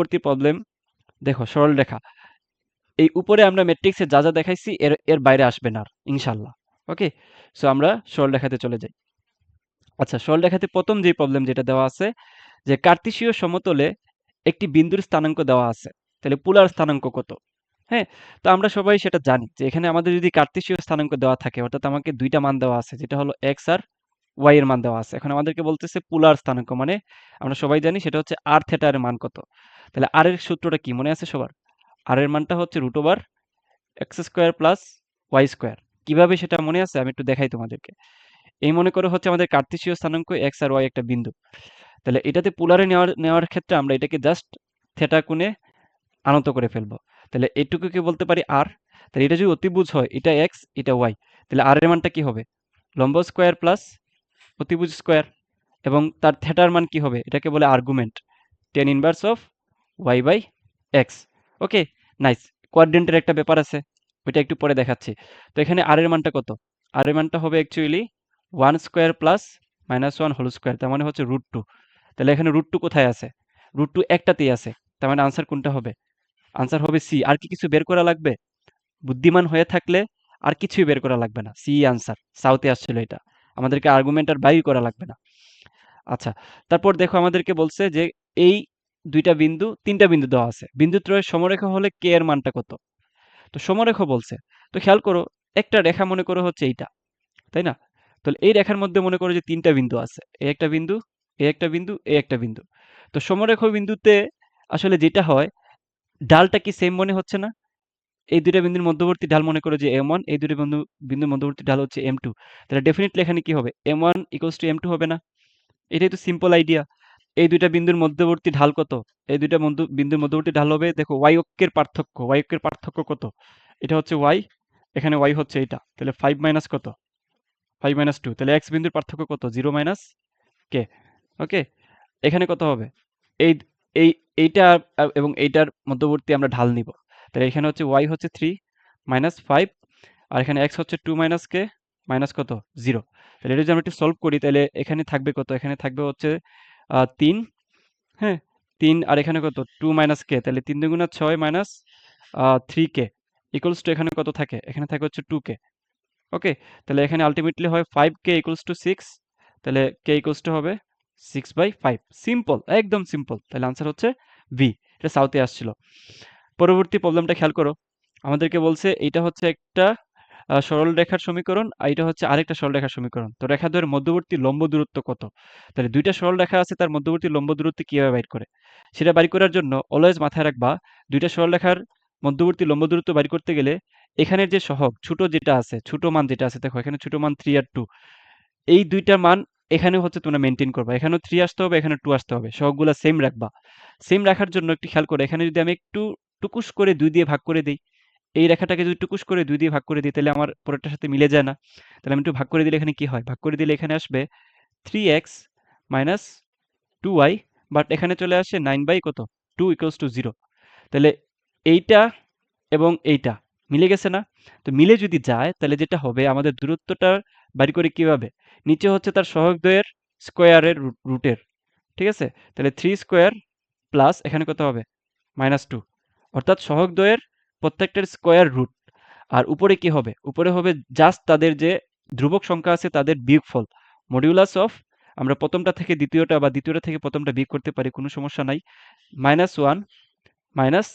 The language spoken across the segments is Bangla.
পরবর্তী প্রবলেম দেখো, সরল রেখা। এই উপরে আমরা ম্যাট্রিক্সে যা যা দেখাইছি, এর এর বাইরে আসবে না ইনশাল্লাহ ওকে সো আমরা সরল রেখাতে চলে যাই। আচ্ছা সরল রেখাতে প্রথম যে প্রবলেম যেটা দেওয়া আছে, যে কার্তিসীয় সমতলে একটি বিন্দুর স্থানাঙ্ক দেওয়া আছে। তাহলে পোলার স্থানাঙ্ক কত? হ্যাঁ? তো আমরা সবাই সেটা জানি যে এখানে আমাদের যদি কার্তিসীয় স্থানাঙ্ক দেওয়া থাকে, অর্থাৎ আমাকে দুইটা মান দেওয়া আছে, যেটা হলো এক্স আর ওয়াই এর মান দেওয়া আছে। এখন আমাদেরকে বলতেছে পোলার স্থানাঙ্ক মানে আমরা সবাই জানি সেটা হচ্ছে আর থেটার মান কত। তাহলে আর এর সূত্রটা কি মনে আছে সবার? আর এর মানটা হচ্ছে root over X square plus Y square কীভাবে সেটা মনে আছে? আমি একটু দেখাই তোমাদেরকে। এই মনে করে হচ্ছে আমাদের কার্তিসীয় স্থানাঙ্ক এক্স আর ওয়াই একটা বিন্দু। তাহলে এটাতে পোলারে নেওয়ার নেওয়ার ক্ষেত্রে আমরা এটাকে জাস্ট থেটা কোণে আনত করে ফেলব। তাহলে এটুকুকে বলতে পারি আর তাহলে এটা যদি অতিভুজ হয়, এটা এক্স এটা ওয়াই তাহলে আর এর মানটা কি হবে? লম্ব স্কোয়ার প্লাস অতিভুজ স্কোয়ার এবং তার থেটার মান কি হবে? এটাকে বলে argument tan inverse of Y by X okay nice কোয়াড্রেন্টের একটা ব্যাপার আছে, ওইটা একটু পরে দেখাচ্ছি। তো এখানে আর এর মানটা কত? আর এর মানটা হবে actually one square plus minus one whole square তার মানে হচ্ছে রুট টু তাহলে এখানে রুট টু কোথায় আছে? রুট টু একটাতেই আছে, তার মানে আনসার কোনটা হবে? আনসার হবে সি আর কি কিছু বের করা লাগবে? বুদ্ধিমান হয়ে থাকলে আর কিছুই বের করা লাগবে না। সি আনসার সাউথে আসছিল এটা। আমাদেরকে আর্গুমেন্ট আর বাইর করা লাগবে না। আচ্ছা তারপর দেখো আমাদেরকে বলছে যে এই দুইটা বিন্দু তিনটা বিন্দু দেওয়া আছে। বিন্দু ত্রয়ের সমরেখা হলে কে এর মানটা কত? তো সমরেখা বলছে। তো খেয়াল করো, একটা রেখা মনে করো হচ্ছে এইটা, তাই না? তাহলে এই রেখার মধ্যে মনে করো যে তিনটা বিন্দু আছে। এই একটা বিন্দু এই একটা বিন্দু এই একটা বিন্দু। তো সমরেখ বিন্দুতে আসলে যেটা হয়, ডালটা কি সেম মনে হচ্ছে না? এই দুইটা বিন্দুর মধ্যবর্তী ঢাল মনে করো যে এম ওয়ান এই দুটো বিন্দু বিন্দুর মধ্যবর্তী ঢাল হচ্ছে এম টু তাহলে ডেফিনেটলি এখানে কি হবে? M one equals to M two হবে না? এটাই তো সিম্পল আইডিয়া এই দুইটা বিন্দুর মধ্যবর্তী ঢাল কত? এই দুইটা বিন্দুর মধ্যবর্তী ঢাল হবে, দেখো ওয়াই অক্ষের পার্থক্য ওয়াই অক্ষের পার্থক্য কত? এটা হচ্ছে ওয়াই এখানে ওয়াই হচ্ছে এটা তাহলে ফাইভ মাইনাস কত? ফাইভ মাইনাস টু তাহলে এক্স বিন্দুর পার্থক্য কত? জিরো মাইনাস কে ওকে এখানে কত হবে? এই এই, এইটা, এবং এইটার মধ্যবর্তী আমরা ঢাল নিব। তাহলে এখানে হচ্ছে ওয়াই হচ্ছে থ্রি মাইনাস ফাইভ আর এখানে এক্স হচ্ছে টু মাইনাস কে মাইনাস কত? জিরো তাহলে এটা যদি আমরা একটু সলভ করি, তাহলে এখানে থাকবে কত? এখানে থাকবে হচ্ছে তিন। হ্যাঁ তিন আর এখানে কত? Two minus K? তাহলে তিন দুগুণা ছয় minus three K. Equals to এখানে কত থাকে? এখানে থাকে হচ্ছে টু কে। ওকে, তাহলে এখানে আলটিমেটলি হয় five K equals to six তাহলে কে ইকুয়ালস টু হবে? সিক্স বাই ফাইভ সিম্পল একদম সিম্পল তাহলে আনসার হচ্ছে ভি এটা সাউথে আসছিল। পরবর্তী প্রবলেমটা খেয়াল করো। আমাদেরকে বলছে, এইটা হচ্ছে একটা সরল রেখার সমীকরণ আর এটা হচ্ছে আরেকটা সরল রেখার সমীকরণ। তো রেখা দ্বয়ের মধ্যবর্তী লম্ব দূরত্ব কত? তাহলে দুইটা সরল রেখা আছে, তার মধ্যবর্তী লম্ব দূরত্ব কীভাবে বাইর করে? সেটা বাইর করার জন্য অলওয়েজ মাথায় রাখবা, দুইটা সরল রেখার মধ্যবর্তী লম্ব দূরত্ব বাইর করতে গেলে এখানের যে সহগ, ছোট যেটা আছে, ছোট মান যেটা আছে, দেখো এখানে ছোট মান থ্রি আর টু এই দুইটা মান এখানে হচ্ছে তোমরা মেনটেন করবা। এখানেও থ্রি আসতে হবে এখানে টু আসতে হবে। সহগগুলা সেম রাখবা। সেম রাখার জন্য একটু খেয়াল করে, এখানে যদি আমি একটু টুকুস করে দুই দিয়ে ভাগ করে দিই এই রেখাটাকে যদি টুকুস করে দুই দিয়ে ভাগ করে দিই, তাহলে আমার পরেরটার সাথে মিলে যায় না। তাহলে আমি একটু ভাগ করে দিলে এখানে কি হয়? ভাগ করে দিলে এখানে আসবে three X minus two Y but এখানে চলে আসে নাইন বাই কত? টু ইকুয়ালস টু জিরো তাহলে এইটা এবং এইটা মিলে গেছে না? তো মিলে যদি যায়, তাহলে যেটা হবে, আমাদের দূরত্বটা বাড়ি করে কীভাবে নিচে হচ্ছে তার সহগ স্কোয়ারের রুটের ঠিক আছে? তাহলে থ্রি স্কোয়ার প্লাস এখানে কত হবে? মাইনাস টু অর্থাৎ সহগ দ্বয়ের প্রত্যেকটার স্কোয়ার রুট আর উপরে কি হবে? উপরে হবে জাস্ট তাদের যে ধ্রুবক সংখ্যা আছে তাদের বিয়োগফল। মডিউলাস অফ আমরা প্রথমটা থেকে দ্বিতীয়টা বা দ্বিতীয়টা থেকে প্রথমটা বিয়োগ করতে পারি, কোনো সমস্যা নাই। Minus one minus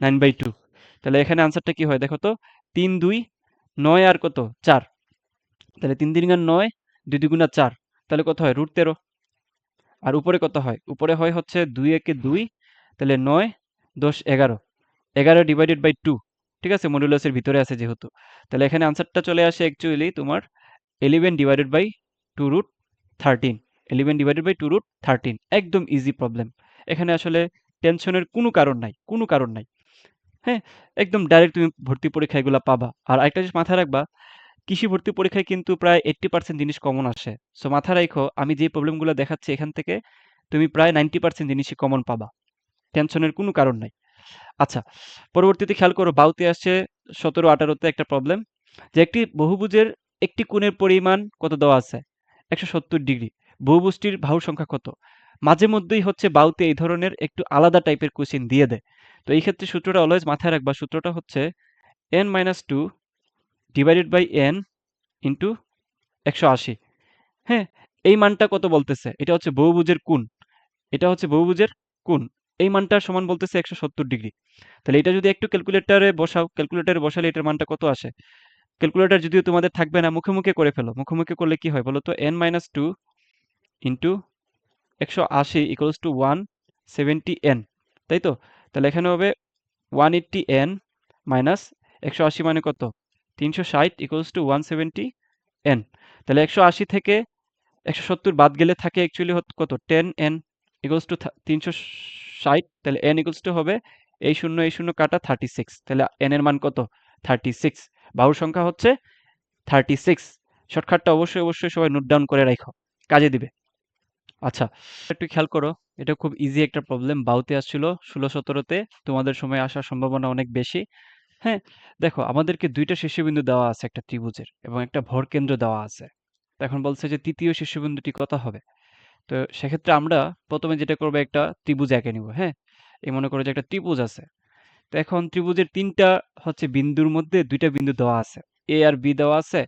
nine by two তাহলে এখানে আনসারটা কি হয়? দেখো তো, তিন, দুই, নয় আর কত? চার। তাহলে তিন তিন গুণ নয়, দুই দুগুণা চার। তাহলে কত হয়? রুট তেরো। আর উপরে কত হয়? উপরে হয় হচ্ছে দুই একে দুই, তাহলে নয়, দশ, এগারো। এগারো ডিভাইডেড বাই টু ঠিক আছে? মডুলাসের ভিতরে আছে যেহেতু। তাহলে এখানে আনসারটা চলে আসে অ্যাকচুয়ালি তোমার eleven divided by two root thirteen eleven divided by two root thirteen একদম ইজি প্রবলেম এখানে আসলে টেনশনের কোনো কারণ নাই, কোনো কারণ নাই। হ্যাঁ একদম ডাইরেক্ট তুমি ভর্তি পরীক্ষা এগুলো পাবা। আর একটা জিনিস মাথায় রাখবা, কৃষি ভর্তি পরীক্ষায় কিন্তু প্রায় এইট্টি পার্সেন্ট জিনিস কমন আসে। সো মাথা রাখো আমি যে প্রবলেমগুলো দেখাচ্ছি এখান থেকে তুমি প্রায় নাইনটি পার্সেন্ট জিনিসই কমন পাবা। টেনশনের কোনো কারণ নাই। আচ্ছা পরবর্তীতে খেয়াল করো বাউতে আসছে সতেরো, আঠারোতে একটা প্রবলেম যে একটি বহুভুজের একটি কোণের পরিমাণ কত দেওয়া আছে? একশো সত্তর ডিগ্রি বহুভুজটির বাহুর সংখ্যা কত? মাঝে মধ্যেই হচ্ছে বাউতে এই ধরনের একটু আলাদা টাইপের কোশ্চেন দিয়ে দেয়। তো এই ক্ষেত্রে সূত্রটা অলওয়েজ মাথায় রাখবা, সূত্রটা হচ্ছে N minus two divided by N into একশো আশি। হ্যাঁ এই মানটা কত বলতেছে? এটা হচ্ছে বহুভুজের কোণ। এটা হচ্ছে বহুভুজের কোণ। এই মানটা সমান বলতেছে একশো সত্তর ডিগ্রি। তাহলে এটা যদি একটু ক্যালকুলেটারে বসাও ক্যালকুলেটারে বসালে এটার মানটা কত আসে? ক্যালকুলেটার যদিও তোমাদের থাকবে না, মুখে মুখে করে ফেলো। মুখে করলে কি হয় বলো তো? এন মাইনাস টু ইন্টু একশো আশি equals to one seventy N তাই তো? তাহলে এখানে হবে ওয়ান এইট্টি এন মাইনাস একশো আশি মানে কত? তিনশো ষাট equals to one seventy N তাহলে একশো আশি থেকে একশো সত্তর বাদ গেলে থাকে অ্যাকচুয়ালি কত? টেন এন ইকুয়ালস টু তিনশো ষাট, তাহলে এন ইকুয়ালস টু হবে এই শূন্য এই শূন্য কাটা থার্টি সিক্স তাহলে এন এর মান কত? থার্টি সিক্স বাহুর সংখ্যা হচ্ছে থার্টি সিক্স শর্টকাটটা অবশ্যই অবশ্যই সবাই নোট ডাউন করে রাখো কাজে দিবে। আচ্ছা একটু খেয়াল করো, এটা খুব ইজি একটা প্রবলেম বাউতে আসছিল ষোলো সতেরোতে তোমাদের সময় আসার সম্ভাবনা অনেক বেশি। হ্যাঁ দেখো, আমাদেরকে দুইটা শীর্ষবিন্দু দেওয়া আছে, একটা ত্রিভুজের এবং একটা ভর কেন্দ্র দেওয়া আছে। এখন বলছে যে তৃতীয় শীর্ষবিন্দুটি কত হবে? তো সেক্ষেত্রে আমরা প্রথমে যেটা করব একটা ত্রিভুজ এঁকে নিব হ্যাঁ? এই মনে করো যে একটা ত্রিভুজ আছে। তো এখন ত্রিভুজের তিনটা হচ্ছে বিন্দুর মধ্যে দুইটা বিন্দু দেওয়া আছে। এ আর বি দেওয়া আছে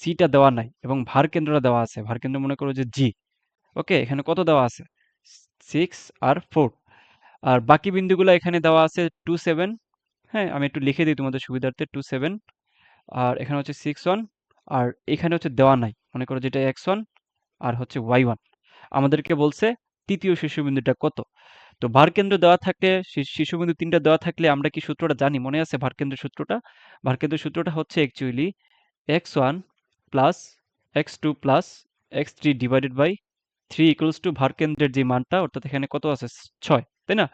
সিটা দেওয়া নাই এবং ভার কেন্দ্রটা দেওয়া আছে। ভার কেন্দ্র মনে করো যে জি ওকে? এখানে কত দেওয়া আছে? সিক্স আর ফোর আর বাকি বিন্দুগুলো এখানে দেওয়া আছে টু সেভেন হ্যাঁ? আমি একটু লিখে দিই তোমাদের সুবিধার্থে টু সেভেন আর এখানে হচ্ছে সিক্স ওয়ান আর এখানে হচ্ছে দেওয়া নাই। মনে করো যেটা এক্স ওয়ান আর হচ্ছে ওয়াই ওয়ান আমাদেরকে বলছে তৃতীয় শীর্ষবিন্দুটা কত? তো ভারকেন্দ্র দেওয়া থাকলে শীর্ষবিন্দু তিনটা দেওয়া থাকলে আমরা কি সূত্রটা জানি? মনে আছে ভারকেন্দ্র সূত্রটা? ভারকেন্দ্র সূত্রটা হচ্ছে actually X one plus X two plus X three divided by three equals to ভারকেন্দ্রের যে মানটা, অর্থাৎ এখানে কত আছে? ছয়, তাই না?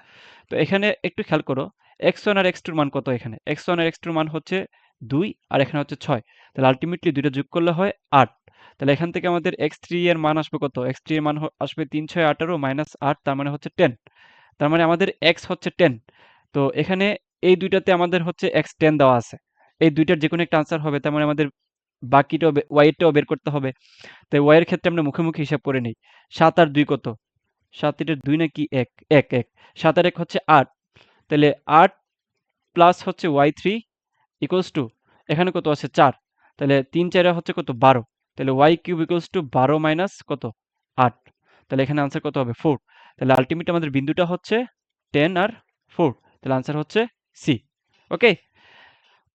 তো এখানে একটু খেয়াল করো এক্স ওয়ান আর এক্স টুর মান কত এখানে? এক্স ওয়ান আর এক্স টুর মান হচ্ছে দুই আর এখানে হচ্ছে ছয়। তাহলে আলটিমেটলি দুইটা যোগ করলে হয় আট। তাহলে এখান থেকে আমাদের এক্স থ্রি এর মান আসবে কত? এক্স থ্রি এর মান আসবে তিন ছয় আঠারো মাইনাস আট, তার মানে হচ্ছে টেন তার মানে আমাদের এক্স হচ্ছে টেন তো এখানে এই দুইটাতে আমাদের হচ্ছে এক্স টেন দেওয়া আছে। এই দুইটার যে কোনো একটা আনসার হবে, তার মানে আমাদের বাকিটাও ওয়াইটাও বের করতে হবে। তাই ওয়াইয়ের ক্ষেত্রে আমরা মুখে মুখে হিসাব করে নিই। সাত আর দুই কত? সাত এটার দুই নাকি এক? এক এক। সাত আর এক হচ্ছে আট। তাহলে আট প্লাস হচ্ছে ওয়াই থ্রি ইকুয়ালস টু এখানে কত আছে? চার। তাহলে তিন চারে হচ্ছে কত? বারো। তাহলে ওয়াই কিউব ইকুয়ালস টু বারো মাইনাস কত? আট। তাহলে এখানে আনসার কত হবে? ফোর তাহলে আলটিমেট আমাদের বিন্দুটা হচ্ছে টেন আর ফোর তাহলে আনসার হচ্ছে সি ওকে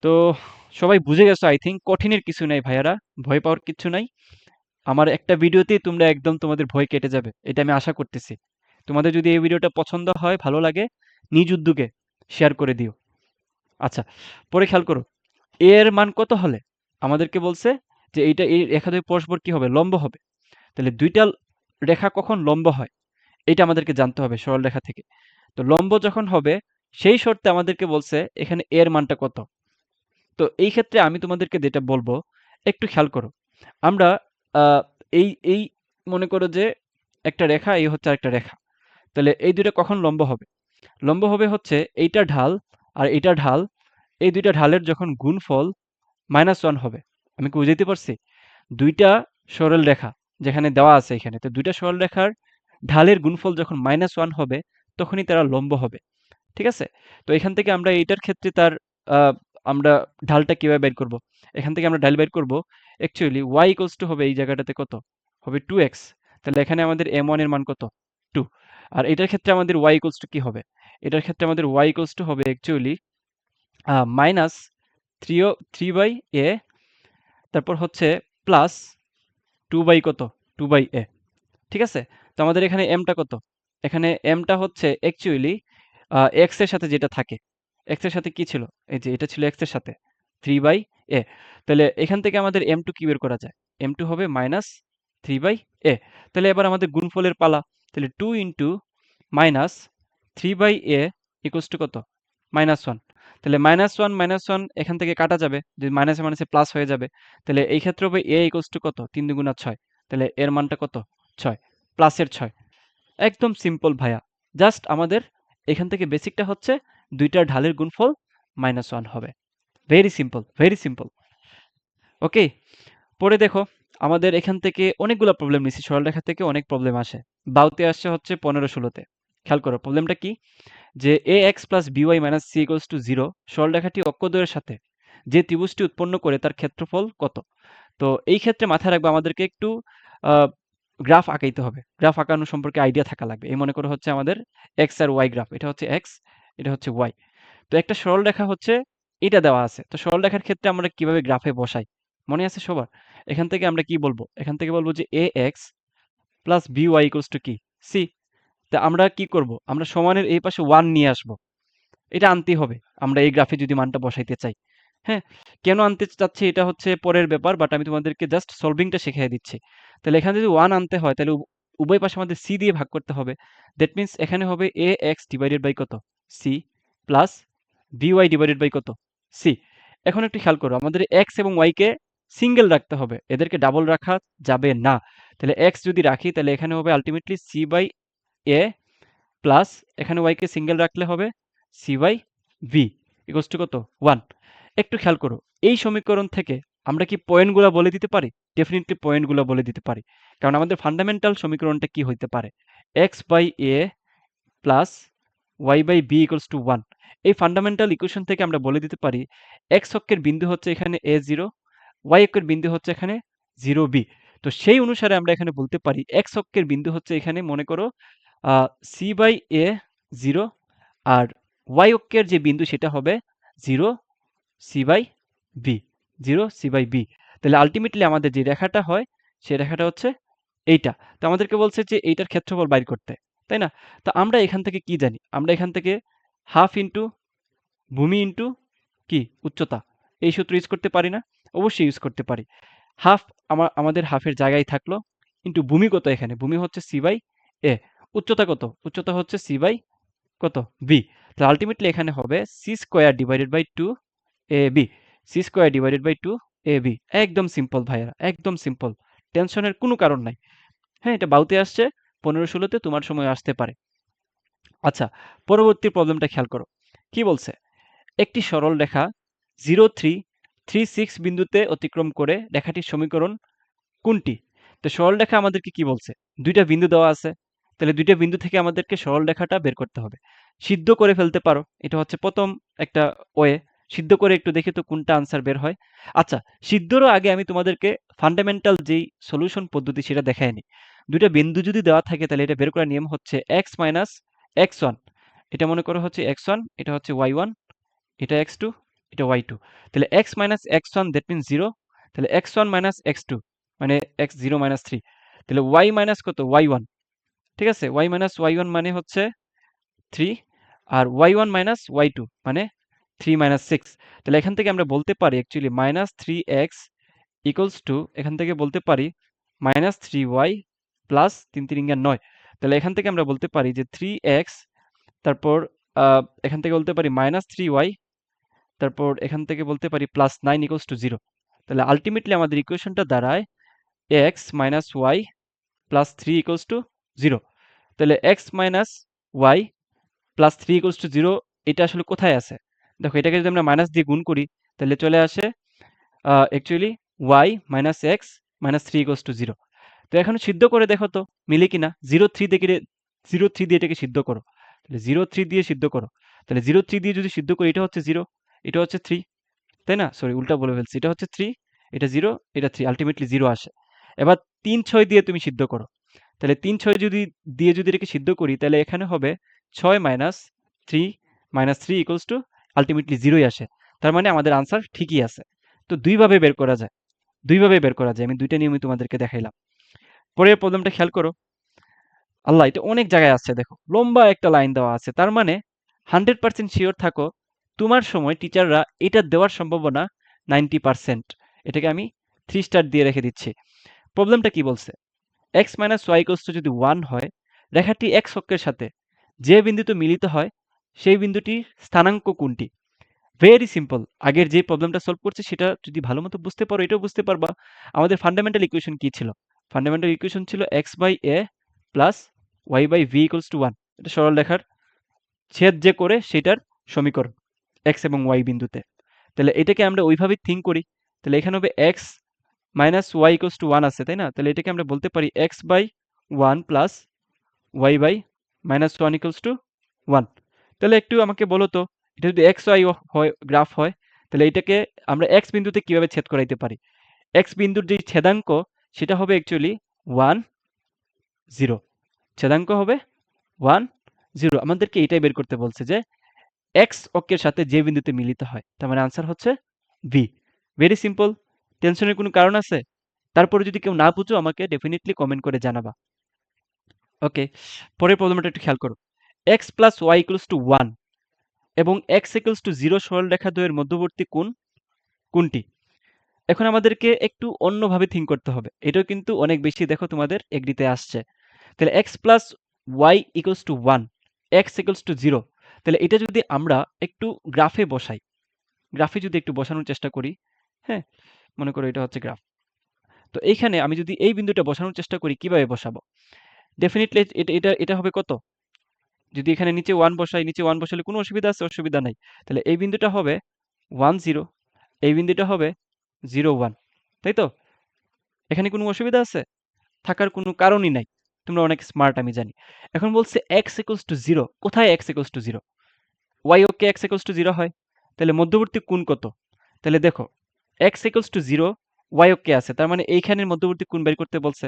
তো সবাই বুঝে গেছো আই থিঙ্ক কঠিনের কিছু নাই ভাইয়ারা, ভয় পাওয়ার কিছু নাই। আমার একটা ভিডিওতেই তোমরা একদম তোমাদের ভয় কেটে যাবে, এটা আমি আশা করতেছি। তোমাদের যদি এই ভিডিওটা পছন্দ হয়, ভালো লাগে, নিজ উদ্যোগে শেয়ার করে দিও। আচ্ছা পরে খেয়াল করো এর মান কত হলে? আমাদেরকে বলছে যে এইটা এই রেখা দুই পরস্পর কি হবে? লম্ব হবে। তাহলে দুইটা রেখা কখন লম্ব হয়? এটা আমাদেরকে জানতে হবে সরল রেখা থেকে। তো লম্ব যখন হবে, সেই শর্তে আমাদেরকে বলছে এখানে এর মানটা কত? তো এই ক্ষেত্রে আমি তোমাদেরকে যেটা বলব, একটু খেয়াল করো। আমরা এই এই মনে করো যে একটা রেখা, এই হচ্ছে একটা রেখা। তাহলে এই দুইটা কখন লম্ব হবে? লম্ব হবে হচ্ছে এইটা ঢাল আর এইটা ঢাল। এই দুইটা ঢালের যখন গুণফল মাইনাস ওয়ান হবে। আমি কি বুঝাইতে পারছি? দুইটা সরল রেখা যেখানে দেওয়া আছে এখানে। তো দুইটা সরল রেখার ঢালের গুণফল যখন মাইনাস ওয়ান হবে, তখনই তারা লম্ব হবে। ঠিক আছে? তো এখান থেকে আমরা এইটার ক্ষেত্রে তার আমরা ঢালটা কীভাবে বের করব? এখান থেকে আমরা ঢাল বের করব। অ্যাকচুয়ালি ওয়াই ইকোয়ালস টু হবে এই জায়গাটাতে কত? হবে টু এক্স তাহলে এখানে আমাদের এম ওয়ানের মান কত? টু আর এটার ক্ষেত্রে আমাদের ওয়াই ইকোয়ালস টু কি হবে? এটার ক্ষেত্রে আমাদের ওয়াই ইকোয়ালস টু হবে actually minus three three by A তারপর হচ্ছে প্লাস টু বাই কত? টু বাই এ ঠিক আছে? তো আমাদের এখানে এমটা কত? এখানে এমটা হচ্ছে অ্যাকচুয়ালি এক্সের সাথে যেটা থাকে। এক্সের সাথে কি ছিল? এই যে এটা ছিল এক্সের সাথে। থ্রি বাই এ তাহলে এখান থেকে আমাদের এম টু কি বের করা যায়? এম টু হবে মাইনাস থ্রি বাই এ তাহলে এবার আমাদের গুণফলের পালা। তাহলে two into minus three by A equals to কত? মাইনাস ওয়ান তাহলে মাইনাস ওয়ান মাইনাস ওয়ান এখান থেকে কাটা যাবে। যদি মাইনাসে মাইনাসে প্লাস হয়ে যাবে, তাহলে এই ক্ষেত্রে হবে এ ইকুয়ালস টু কত? তিন দুগুণা ছয়। তাহলে এর মানটা কত? ছয়। প্লাসের ছয়। একদম সিম্পল ভাইয়া। জাস্ট আমাদের এখান থেকে বেসিকটা হচ্ছে দুইটা ঢালের গুণফল মাইনাস ওয়ান হবে। Very simple very simple okay পরে দেখো, আমাদের এখান থেকে অনেকগুলো প্রবলেম নিছি সরলরেখা থেকে অনেক প্রবলেম আসে। বাউতে আসছে হচ্ছে পনেরো ষোলোতে। খেয়াল করো প্রবলেমটা কি? যে A X plus B Y minus C equals to zero সরলরেখাটি অক্ষদ্বয়ের সাথে যে ত্রিভুজটি উৎপন্ন করে তার ক্ষেত্রফল কত? তো এই ক্ষেত্রে মাথায় রাখব আমাদেরকে একটু গ্রাফ আঁকাইতে হবে। গ্রাফ আঁকানো সম্পর্কে আইডিয়া থাকা লাগবে। এই মনে করো হচ্ছে আমাদের এক্স আর ওয়াই গ্রাফ এটা হচ্ছে এক্স এটা হচ্ছে ওয়াই তো একটা সরল রেখা হচ্ছে এটা দেওয়া আছে। তো সরল রেখার ক্ষেত্রে আমরা কীভাবে গ্রাফে বসাই? মনে আছে সবার? এখান থেকে আমরা কি বলব? এখান থেকে বলব যে A X plus B Y equals to কি? সি তা আমরা কি করব? আমরা সমানের এই পাশে ওয়ান নিয়ে আসব। এটা আনতেই হবে। আমরা এই গ্রাফে যদি মানটা বসাইতে চাই। হ্যাঁ? কেন আনতে চাচ্ছি এটা হচ্ছে পরের ব্যাপার বাট আমি তোমাদেরকে জাস্ট সলভিংটা শিখিয়ে দিচ্ছি। তাহলে এখানে যদি ওয়ান আনতে হয়, তাহলে উভয় পাশে আমাদের সি দিয়ে ভাগ করতে হবে। দ্যাট মিনস এখানে হবে এ এক্স ডিভাইডেড বাই কত? C plus B Y divided by কত? সি এখন একটু খেয়াল করো, আমাদের এক্স এবং ওয়াইকে সিঙ্গেল রাখতে হবে। এদেরকে ডাবল রাখা যাবে না। তাহলে এক্স যদি রাখি, তাহলে এখানে হবে ultimately C by A plus এখানে ওয়াইকে সিঙ্গেল রাখলে হবে সি বাই ভি ইকোস কত? ওয়ান একটু খেয়াল করো, এই সমীকরণ থেকে আমরা কি পয়েন্টগুলো বলে দিতে পারি? ডেফিনেটলি পয়েন্টগুলো বলে দিতে পারি। কারণ আমাদের ফান্ডামেন্টাল সমীকরণটা কি হইতে পারে? X by A plus Y by B equals to one এই ফান্ডামেন্টাল ইকুয়েশন থেকে আমরা বলে দিতে পারি এক্স অক্ষের বিন্দু হচ্ছে এখানে এ জিরো ওয়াই অক্ষের বিন্দু হচ্ছে এখানে জিরো বি তো সেই অনুসারে আমরা এখানে বলতে পারি এক্স অক্ষের বিন্দু হচ্ছে এখানে, মনে করো সি বাই এ জিরো আর ওয়াই অক্ষের যে বিন্দু সেটা হবে zero C by B zero C by B তাহলে আলটিমেটলি আমাদের যে রেখাটা হয় সেই রেখাটা হচ্ছে এইটা। তো আমাদেরকে বলছে যে এইটার ক্ষেত্রফল বাইর করতে, তাই না? তো আমরা এখান থেকে কি জানি? আমরা এখান থেকে হাফ ইন্টু ভূমি ইন্টু কি? উচ্চতা। এই সূত্র ইউজ করতে পারি না, অবশ্যই ইউজ করতে পারি। হাফ আমার আমাদের হাফের জায়গায় থাকল ইন্টু ভূমি কত এখানে। ভূমি হচ্ছে সি বাই এ উচ্চতা কত? উচ্চতা হচ্ছে সি বাই কত? বি তাহলে আলটিমেটলি এখানে হবে C square divided by two A B C square divided by two A B একদম সিম্পল ভাইয়ারা, একদম সিম্পল টেনশনের কোনো কারণ নাই। হ্যাঁ এটা বাউতে আসছে, পনেরো ষোলোতে তোমার সময় আসতে পারে। আচ্ছা পরবর্তী প্রবলেমটা খেয়াল করো। কি বলছে? একটি সরল রেখা জিরো থ্রি থ্রি সিক্স বিন্দুতে অতিক্রম করে রেখাটির সমীকরণ কোনটি? তো সরল রেখা আমাদেরকে কি বলছে? দুইটা বিন্দু দেওয়া আছে। তাহলে দুইটা বিন্দু থেকে আমাদেরকে সরল রেখাটা বের করতে হবে। সিদ্ধ করে ফেলতে পারো, এটা হচ্ছে প্রথম একটা ওয়ে। সিদ্ধ করে একটু দেখে তো কোনটা আনসার বের হয়। আচ্ছা সিদ্ধরও আগে আমি তোমাদেরকে ফান্ডামেন্টাল যেই সলিউশন পদ্ধতি সেটা দেখায় নি। দুইটা বিন্দু যদি দেওয়া থাকে তাহলে এটা বের করার নিয়ম হচ্ছে এক্স মাইনাস এক্স ওয়ান এটা মনে করো হচ্ছে এক্স ওয়ান এটা হচ্ছে ওয়াই ওয়ান এটা এক্স টু এটা ওয়াই টু তাহলে X minus X one that means zero তাহলে X one minus X two মানে এক্স জিরো মাইনাস থ্রি তাহলে ওয়াই মাইনাস কত? ওয়াই ওয়ান ঠিক আছে? ওয়াই মাইনাস ওয়াই ওয়ান মানে হচ্ছে থ্রি আর Y one minus Y two মানে থ্রি মাইনাস সিক্স তাহলে এখান থেকে আমরা বলতে পারি actually minus three X equals to এখান থেকে বলতে পারি মাইনাস থ্রি ওয়াই প্লাস তিন তিরিঙ্গা নয়। তাহলে এখান থেকে আমরা বলতে পারি যে থ্রি এক্স তারপর এখান থেকে বলতে পারি মাইনাস থ্রি ওয়াই তারপর এখান থেকে বলতে পারি plus nine equals to zero তাহলে আলটিমেটলি আমাদের ইকুয়েশনটা দাঁড়ায় X minus Y plus three equals to zero. তাহলে X minus Y plus three equals to zero এটা আসলে কোথায় আছে? দেখো, এটাকে যদি আমরা মাইনাস দিয়ে গুণ করি, তাহলে চলে আসে actually Y minus X minus three equals to zero তো এখন সিদ্ধ করে দেখো তো, মিলে কিনা? জিরো থ্রি থেকে জিরো থ্রি দিয়ে এটাকে সিদ্ধ করো। তাহলে জিরো থ্রি দিয়ে সিদ্ধ করো। তাহলে জিরো থ্রি দিয়ে যদি সিদ্ধ করি, এটা হচ্ছে জিরো এটা হচ্ছে থ্রি তাই না? সরি উল্টা বলে ফেলছি। এটা হচ্ছে থ্রি এটা জিরো এটা থ্রি আলটিমেটলি জিরো আসে। এবার তিন ছয় দিয়ে তুমি সিদ্ধ করো। তাহলে তিন ছয় যদি, দিয়ে যদি এটাকে সিদ্ধ করি, তাহলে এখানে হবে ছয় minus three minus three equals to ultimately জিরোই আসে। তার মানে আমাদের আনসার ঠিকই আছে। তো দুইভাবে বের করা যায়। দুইভাবে বের করা যায়। আমি দুইটা নিয়মই তোমাদেরকে দেখাইলাম। পরের প্রবলেমটা খেয়াল করো। আল্লাহ, এটা অনেক জায়গায় আছে, দেখো। লম্বা একটা লাইন দেওয়া আছে। তার মানে হান্ড্রেড পার্সেন্ট শিওর থাকো, তোমার সময় টিচাররা এটা দেওয়ার সম্ভাবনা নাইনটি পার্সেন্ট এটাকে আমি থ্রি স্টার দিয়ে রেখে দিচ্ছি। প্রবলেমটা কি বলছে? এক্স মাইনাস ওয়াই কোস্ট যদি ওয়ান হয়, রেখাটি এক্স অক্ষের সাথে যে বিন্দুতে মিলিত হয়, সেই বিন্দুটির স্থানাঙ্ক কোনটি? ভেরি সিম্পল আগের যে প্রবলেমটা সলভ করছে, সেটা যদি ভালো মতো বুঝতে পারো, এটাও বুঝতে পারবা। আমাদের ফান্ডামেন্টাল ইকুয়েশন কি ছিল? ফান্ডামেন্টাল ইকুয়েশন ছিল X by A plus Y by B equals to one. এটা সরল রেখার ছেদ যে করে, সেটার সমীকরণ, এক্স এবং ওয়াই বিন্দুতে। তাহলে এটাকে আমরা ওইভাবেই থিঙ্ক করি। তাহলে এখানে হবে x minus y equals to one আছে, তাই না? তাহলে এটাকে আমরা বলতে পারি x by one plus y by minus one equals to one তাহলে একটু আমাকে বলো তো, এটা যদি এক্স ওয়াই হয় গ্রাফ হয়, তাহলে এটাকে আমরা এক্স বিন্দুতে কীভাবে ছেদ করাইতে পারি? এক্স বিন্দুর যে ছেদাঙ্ক, সেটা হবে অ্যাকচুয়ালি ওয়ান জিরো ছেদাঙ্ক হবে ওয়ান জিরো আমাদেরকে এটাই বের করতে বলছে যে এক্স অক্ষের সাথে যে বিন্দুতে মিলিত হয়, তার মানে আনসার হচ্ছে ভি ভেরি সিম্পল টেনশনের কোনো কারণ আছে? তারপরে যদি কেউ না বুঝো, আমাকে ডেফিনেটলি কমেন্ট করে জানাবা। ওকে পরের প্রবলেমটা একটু খেয়াল করো। X plus y equals to one এবং এক্স ইকুয়ালস টু জিরো সরলরেখা দ্বয়ের মধ্যবর্তী কোন কোনটি? এখন আমাদেরকে একটু অন্যভাবে থিঙ্ক করতে হবে। এটাও কিন্তু অনেক বেশি দেখো তোমাদের এগ্রিতে আসছে। তাহলে x plus y equals to one x equals to zero তাহলে এটা যদি আমরা একটু গ্রাফে বসাই, গ্রাফে যদি একটু বসানোর চেষ্টা করি হ্যাঁ মনে করো এটা হচ্ছে গ্রাফ তো এইখানে আমি যদি এই বিন্দুটা বসানোর চেষ্টা করি, কীভাবে বসাবো? ডেফিনেটলি এটা এটা এটা হবে কত? যদি এখানে নিচে ওয়ান বসাই, নিচে ওয়ান বসালে কোনো অসুবিধা আছে? অসুবিধা নাই। তাহলে এই বিন্দুটা হবে ওয়ান জিরো এই বিন্দুটা হবে জিরো ওয়ান তাই তো? এখানে কোনো অসুবিধা আছে? থাকার কোনো কারণই নাই। তোমরা অনেক স্মার্ট আমি জানি। এখন বলছে এক্স ইকুয়ালস টু জিরো কোথায় x equals to zero y okay x equals to zero হয়? তাহলে মধ্যবর্তী কোন কত? তাহলে দেখো x equals to zero y ওকে আছে। তার মানে এইখানের মধ্যবর্তী কোণ বের করতে বলছে।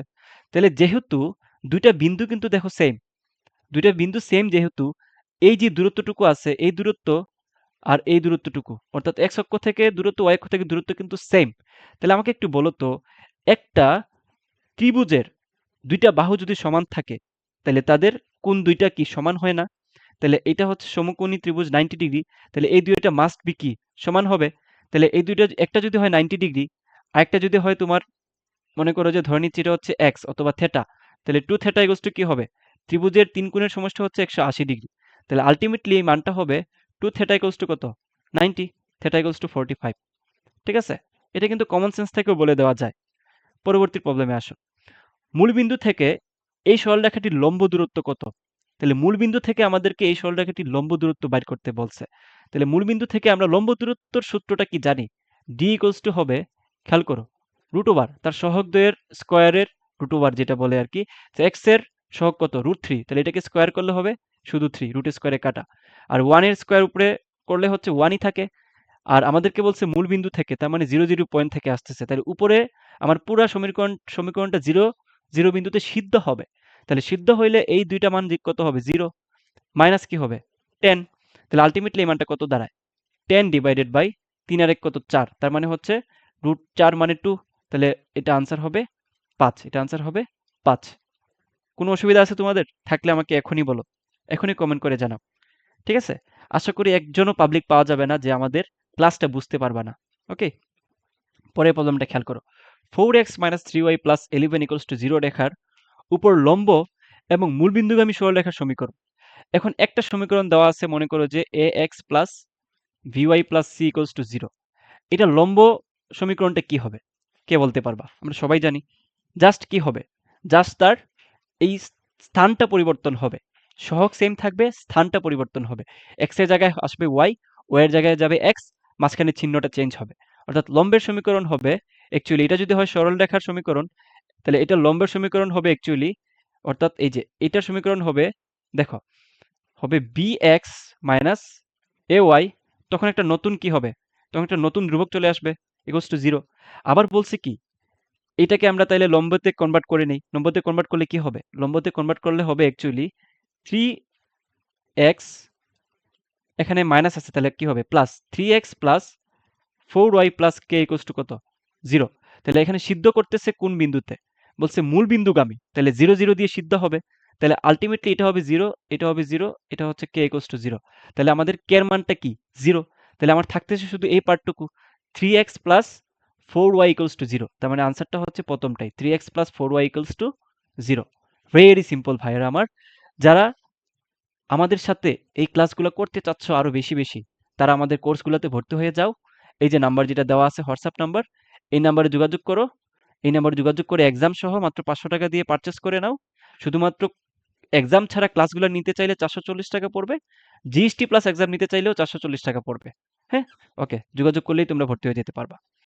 তাহলে যেহেতু দুইটা বিন্দু কিন্তু দেখো সেম দুইটা বিন্দু সেম যেহেতু, এই যে দূরত্বটুকু আছে, এই দূরত্ব আর এই দূরত্বটুকু, অর্থাৎ এক্স অক্ষ থেকে দূরত্ব ওয়াই অক্ষ থেকে দূরত্ব কিন্তু সেম তাহলে আমাকে একটু বলো তো, একটা ত্রিভুজের দুইটা বাহু যদি সমান থাকে, তাহলে তাদের কোন দুইটা কি সমান হয় না? তাহলে এটা হচ্ছে সমকোণী ত্রিভুজ নাইনটি ডিগ্রি তাহলে এই দুইটা মাস্ট বি কি? সমান হবে। তাহলে এই দুইটা একটা যদি হয় নাইনটি ডিগ্রি আর একটা যদি হয় তোমার মনে করো যে ধরে নিচ্ছি এটা হচ্ছে এক্স অথবা থেটা তাহলে টু থেটা ইগোস টু কি হবে? ত্রিভুজের তিন কোণের সমষ্টি হচ্ছে একশো আশি ডিগ্রি তাহলে আলটিমেটলি এই মানটা হবে টু থেটা টু কত? Ninety theta equals to forty five ঠিক আছে? এটা কিন্তু কমন সেন্স থেকেও বলে দেওয়া যায়। পরবর্তী প্রবলেমে আসো। মূলবিন্দু থেকে এই সরলরেখাটির লম্ব দূরত্ব কত? তাহলে মূলবিন্দু থেকে আমাদেরকে এই সরলরেখাটির লম্ব দূরত্ব বাইর করতে বলছে। তাহলে মূলবিন্দু থেকে আমরা লম্ব দূরত্বর সূত্রটা কি জানি? ডি ইকোয়ালস টু হবে, খেয়াল করো রুট ওভার তার সহগ দ্বয়ের স্কোয়ারের রুট ওভার যেটা বলে আর কি এক্সের সহগ কত? রুট থ্রি তাহলে এটাকে স্কোয়ার করলে হবে শুধু থ্রি রুট স্কোয়ারে কাটা। আর ওয়ানের স্কোয়ার উপরে করলে হচ্ছে ওয়ানই থাকে। আর আমাদেরকে বলছে মূল বিন্দু থেকে, তার মানে জিরো জিরো পয়েন্ট থেকে আসতেছে। তাহলে উপরে আমার পুরো সমীকরণ, সমীকরণটা জিরো জিরো বিন্দুতে সিদ্ধ হবে। তাহলে সিদ্ধ হইলে এই দুইটা মান কত হবে? জিরো মাইনাস কি হবে? টেন তাহলে আলটিমেটলি এই মানটা কত দাঁড়ায়? টেন ডিভাইডেড বাই তিন আর এক কত চার? তার মানে হচ্ছে রুট চার মানে টু তাহলে এটা আনসার হবে পাঁচ। এটা আনসার হবে পাঁচ। কোনো অসুবিধা আছে তোমাদের? থাকলে আমাকে এখনই বলো। এখনই কমেন্ট করে জানাও। ঠিক আছে? আশা করি একজনও পাবলিক পাওয়া যাবে না যে আমাদের ক্লাসটা বুঝতে পারবা না। ওকে পরের প্রবলেমটা খেয়াল করো। Four x minus three y plus eleven equals to zero রেখার উপর লম্ব এবং মূল মূলবিন্দুগামী সরলরেখার সমীকরণ। এখন একটা সমীকরণ দেওয়া আছে, মনে করো যে a x plus b y plus c equals to zero এটা লম্ব সমীকরণটা কি হবে? কে বলতে পারবা? আমরা সবাই জানি। জাস্ট কি হবে? জাস্ট তার এই স্থানটা পরিবর্তন হবে। সহগ সেম থাকবে, স্থানটা পরিবর্তন হবে। এক্সের জায়গায় আসবে ওয়াই ওয়াই এর জায়গায় যাবে এক্স মাঝখানে চিহ্নটা চেঞ্জ হবে। অর্থাৎ লম্বের সমীকরণ হবে অ্যাকচুয়ালি এটা যদি হয় সরল রেখার সমীকরণ, তাহলে এটা লম্বের সমীকরণ হবে অ্যাকচুয়ালি অর্থাৎ এই যে এটার সমীকরণ হবে, দেখো হবে b x minus a y তখন একটা নতুন কি হবে? তখন একটা নতুন ধ্রুবক চলে আসবে ইকোয়ালস টু জিরো আবার বলছে কি, এটাকে আমরা তাইলে লম্বতে কনভার্ট করে নিই। লম্বতে কনভার্ট করলে কি হবে? লম্বতে কনভার্ট করলে হবে অ্যাকচুয়ালি থ্রি এক্স এখানে মাইনাস আছে, তাহলে কি হবে? Plus three x plus four y plus k equals to কত? জিরো তাহলে এখানে সিদ্ধ করতেছে কোন বিন্দুতে? বলছে মূল বিন্দুগামী। তাহলে জিরো জিরো দিয়ে সিদ্ধ হবে। তাহলে আলটিমেটলি এটা হবে জিরো এটা হবে জিরো এটা হচ্ছে কে ইকোয়ালস টু জিরো তাহলে আমাদের কের মানটা কি? জিরো তাহলে আমার থাকতেছে শুধু এই পার্টটুকু। Three x plus four y equals to zero তার মানে আনসারটা হচ্ছে প্রথমটাই। Three x plus four y equals to zero very simple ভাইয়েরা আমার। যারা আমাদের সাথে এই ক্লাসগুলো করতে চাচ্ছ আরও বেশি বেশি, তারা আমাদের কোর্সগুলোতে ভর্তি হয়ে যাও। এই যে নাম্বার যেটা দেওয়া আছে হোয়াটসঅ্যাপ নাম্বার এই নাম্বারে যোগাযোগ করো। এই নাম্বারে যোগাযোগ করে এক্সাম সহ মাত্র পাঁচশো টাকা দিয়ে পারচেস করে নাও। শুধুমাত্র এক্সাম ছাড়া ক্লাসগুলো নিতে চাইলে চারশো চল্লিশ টাকা পড়বে। জিএসটি প্লাস এক্সাম নিতে চাইলেও চারশো চল্লিশ টাকা পড়বে। হ্যাঁ? ওকে যোগাযোগ করলেই তোমরা ভর্তি হয়ে যেতে পারবা।